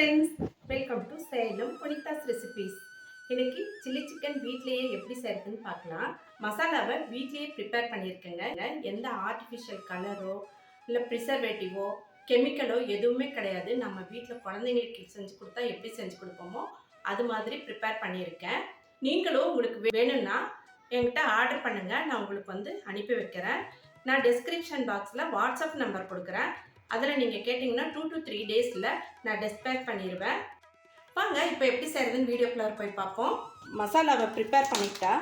Friends welcome to Salem Punitha's recipes இன்னைக்கு chilli chicken வீட்லேயே எப்படி செய்யறதுன்னு பார்க்கலாம். மசாலாவை வீட்லேயே ப்ரிப்பேர் பண்ணியிருக்கேங்க. எந்த ஆர்டிஃபிஷியல் கலரோ இல்லை ப்ரிசர்வேட்டிவோ கெமிக்கலோ எதுவுமே கிடையாது. நம்ம வீட்டில் குழந்தைங்களுக்கு செஞ்சு கொடுத்தா எப்படி செஞ்சு கொடுப்போமோ அது மாதிரி ப்ரிப்பேர் பண்ணியிருக்கேன். நீங்களும் உங்களுக்கு வேணும்னா என்கிட்ட ஆர்டர் பண்ணுங்கள் நான் உங்களுக்கு வந்து அனுப்பி வைக்கிறேன். நான் டிஸ்கிரிப்ஷன் பாக்ஸில் வாட்ஸ்அப் நம்பர் கொடுக்குறேன். அதில் நீங்கள் கேட்டிங்கன்னா டூ டு த்ரீ டேஸில் நான் டிஸ்பேச் பண்ணிடுவேன் வாங்க இப்போ எப்படி செய்கிறதுன்னு வீடியோக்குள்ளார் போய் பார்ப்போம். மசாலாவை ப்ரிப்பேர் பண்ணிக்கிட்டா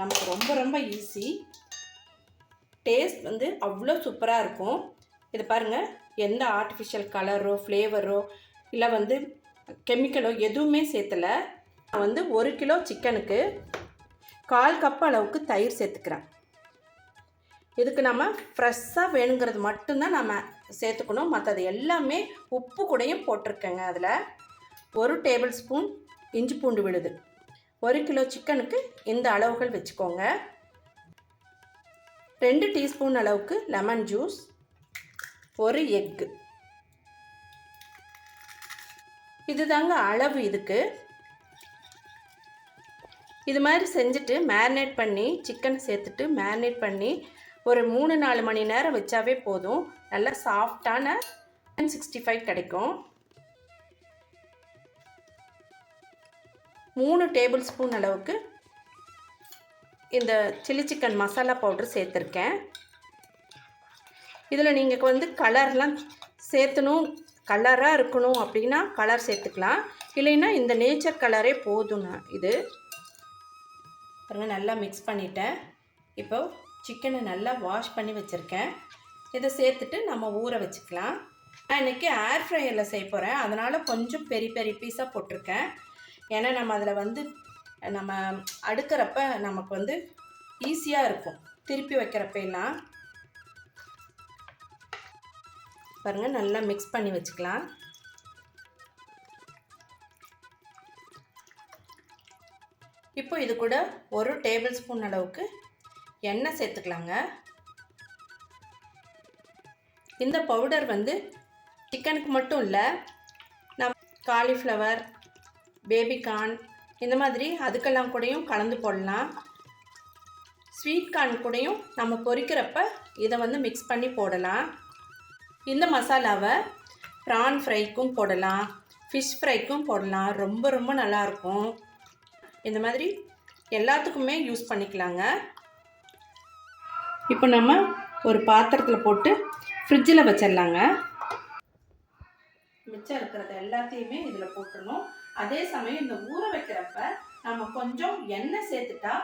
நமக்கு ரொம்ப ரொம்ப ஈஸி டேஸ்ட் வந்து அவ்வளோ சூப்பராக இருக்கும். இது பாருங்கள் எந்த ஆர்டிஃபிஷியல் கலரோ ஃப்ளேவரோ இல்லை வந்து கெமிக்கலோ எதுவுமே சேர்த்தலை. நான் வந்து ஒரு கிலோ சிக்கனுக்கு கால் கப் அளவுக்கு தயிர் சேர்த்துக்கிறேன். இதுக்கு நம்ம ஃப்ரெஷ்ஷாக வேணுங்கிறது மட்டும்தான் நம்ம சேர்த்துக்கணும். மற்றது எல்லாமே உப்பு கூடையும் போட்டிருக்கேங்க அதில். ஒரு டேபிள் ஸ்பூன் இஞ்சி பூண்டு விழுது. ஒரு கிலோ சிக்கனுக்கு இந்த அளவுகள் வச்சுக்கோங்க. ரெண்டு டீஸ்பூன் அளவுக்கு லெமன் ஜூஸ். ஒரு எக்கு. இதுதாங்க அளவு இதுக்கு. இது மாதிரி செஞ்சுட்டு மேரினேட் பண்ணி சிக்கன் சேர்த்துட்டு மேரினேட் பண்ணி ஒரு மூணு நாலு மணி நேரம் வச்சாவே போதும். நல்லா சாஃப்டான சிக்ஸ்டி ஃபைவ் கிடைக்கும். மூணு டேபிள் ஸ்பூன் அளவுக்கு இந்த சில்லி சிக்கன் மசாலா பவுட்ரு சேர்த்துருக்கேன். இதில் நீங்கள் வந்து கலர்லாம் சேர்த்தணும் கலராக இருக்கணும் அப்படின்னா கலர் சேர்த்துக்கலாம். இல்லைன்னா இந்த நேச்சர் கலரே போதும் இது. பாருங்கள் நல்லா மிக்ஸ் பண்ணிட்டேன். இப்போ சிக்கனை நல்லா வாஷ் பண்ணி வச்சுருக்கேன். இதை சேர்த்துட்டு நம்ம ஊற வச்சுக்கலாம். நான் இன்றைக்கி ஏர் ஃப்ரையரில் செய்ய போகிறேன் அதனால் கொஞ்சம் பெரிய பெரிய பீஸாக போட்டிருக்கேன். ஏன்னா நம்ம அதில் வந்து நம்ம அடுக்கிறப்ப நமக்கு வந்து ஈஸியாக இருக்கும். திருப்பி வைக்கிறப்ப எல்லாம். பாருங்கள் நல்லா மிக்ஸ் பண்ணி வச்சுக்கலாம். இப்போ இது கூட ஒரு டேபிள் ஸ்பூன் அளவுக்கு எண்ணெய் சேர்த்துக்கலாங்க. இந்த பவுடர் வந்து சிக்கனுக்கு மட்டும் இல்லை நம் காலிஃப்ளவர் பேபிகார்ன் இந்த மாதிரி அதுக்கெல்லாம் கூடயும் கலந்து போடலாம். ஸ்வீட் கார்ன் கூடயும் நம்ம பொரிக்கிறப்ப இதை வந்து மிக்ஸ் பண்ணி போடலாம். இந்த மசாலாவை ப்ரான் ஃப்ரைக்கும் போடலாம் ஃபிஷ் ஃப்ரைக்கும் போடலாம். ரொம்ப ரொம்ப நல்லாயிருக்கும் இந்த மாதிரி எல்லாத்துக்குமே யூஸ் பண்ணிக்கலாங்க. இப்போ நம்ம ஒரு பாத்திரத்தில் போட்டு ஃப்ரிட்ஜில் வச்சிடலாங்க. மிச்சம் இருக்கிறத எல்லாத்தையுமே இதில் போட்டுடணும். அதே சமயம் இந்த ஊற வைக்கிறப்ப நம்ம கொஞ்சம் எண்ணெய் சேர்த்துட்டா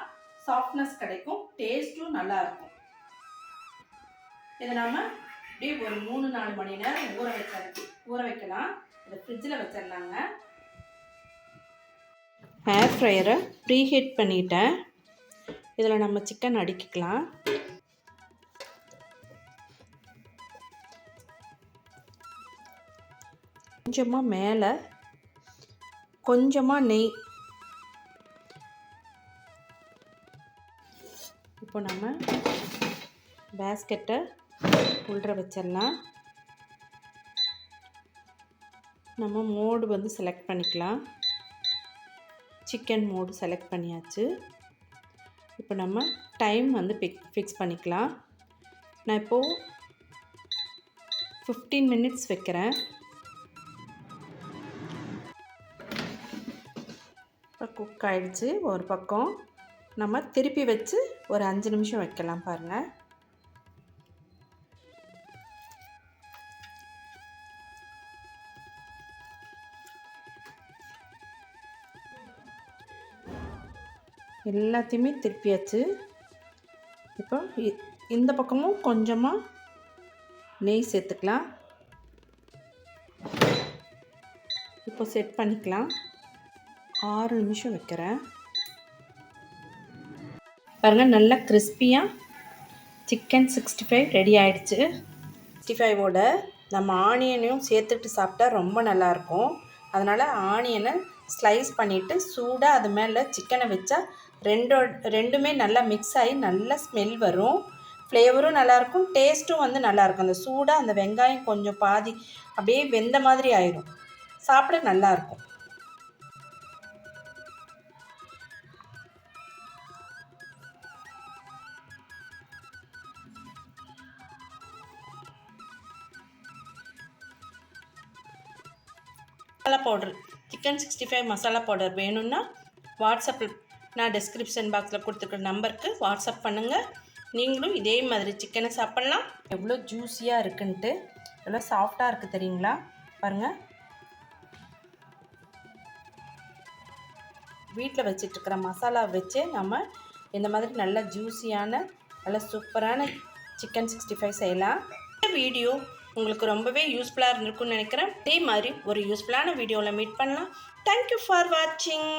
சாஃப்ட்னஸ் கிடைக்கும் டேஸ்ட்டும் நல்லாயிருக்கும். இதை நம்ம அப்படியே ஒரு மூணு நாலு மணி நேரம் ஊற வைக்கிறது ஊற வைக்கலாம். இதை ஃப்ரிட்ஜில் வச்சிடலாங்க. ஏர் ஃப்ரையரை ப்ரீஹீட் பண்ணிட்டேன். இதில் நம்ம சிக்கன் அடுக்கிக்கலாம். கொஞ்சமாக மேலே கொஞ்சமாக நெய். இப்போ நம்ம பேஸ்கெட்டை உள்ற வச்சிடலாம். நம்ம மோடு வந்து செலக்ட் பண்ணிக்கலாம். சிக்கன் மோடு செலக்ட் பண்ணியாச்சு. இப்போ நம்ம டைம் வந்து பிக் ஃபிக்ஸ் பண்ணிக்கலாம். நான் இப்போது ஃபிஃப்டீன் மினிட்ஸ் வைக்கிறேன். இப்போ குக் ஆகிடுச்சு ஒரு பக்கம். நம்ம திருப்பி வச்சு ஒரு அஞ்சு நிமிஷம் வைக்கலாம் பாருங்கள் எல்லாத்தையுமே திருப்பியாச்சு. இப்போ இந்த பக்கமும் கொஞ்சமாக நெய் சேர்த்துக்கலாம். இப்போ செட் பண்ணிக்கலாம். ஆறு நிமிஷம் வைக்கிறேன். பாருங்கள் நல்லா கிறிஸ்பியாக சிக்கன் சிக்ஸ்டி ஃபைவ் ரெடி ஆகிடுச்சு சிக்ஸ்டி ஃபைவோட நம்ம ஆனியனையும் சேர்த்துட்டு சாப்பிட்டா ரொம்ப நல்லாயிருக்கும். அதனால் ஆனியனை ஸ்லைஸ் பண்ணிவிட்டு சூடாக அது மேலே சிக்கனை வச்சா ரெண்டோ ரெண்டுமே நல்லா மிக்ஸ் ஆகி நல்லா ஸ்மெல் வரும். ஃப்ளேவரும் நல்லாயிருக்கும் டேஸ்ட்டும் வந்து நல்லாயிருக்கும். அந்த சூடாக அந்த வெங்காயம் கொஞ்சம் பாதி அப்படியே வெந்த மாதிரி ஆயிரும். சாப்பிட நல்லாயிருக்கும். Masala powder chicken sixty five masala powder வேணும்னா வாட்ஸ்அப்பில் நான் டிஸ்கிரிப்ஷன் பாக்ஸில் கொடுத்துருக்குற நம்பருக்கு வாட்ஸ்அப் பண்ணுங்கள் நீங்களும் இதே மாதிரி சிக்கனை சாப்பிட்லாம். எவ்வளோ ஜூஸியாக இருக்குன்ட்டு எவ்வளோ சாஃப்டாக இருக்குது தெரியுங்களா? பாருங்கள் வீட்டில் வச்சிட்ருக்கிற மசாலா வச்சு நம்ம இந்த மாதிரி நல்ல ஜூஸியான நல்ல சூப்பரான சிக்கன் சிக்ஸ்டி ஃபைவ் செய்யலாம். இந்த வீடியோ உங்களுக்கு ரொம்பவே யூஸ்ஃபுல்லாக இருந்திருக்கும்னு நினைக்கிறேன். அதே மாதிரி ஒரு யூஸ்ஃபுல்லான வீடியோவில் மீட் பண்ணலாம். தேங்க்யூ ஃபார் வாட்சிங்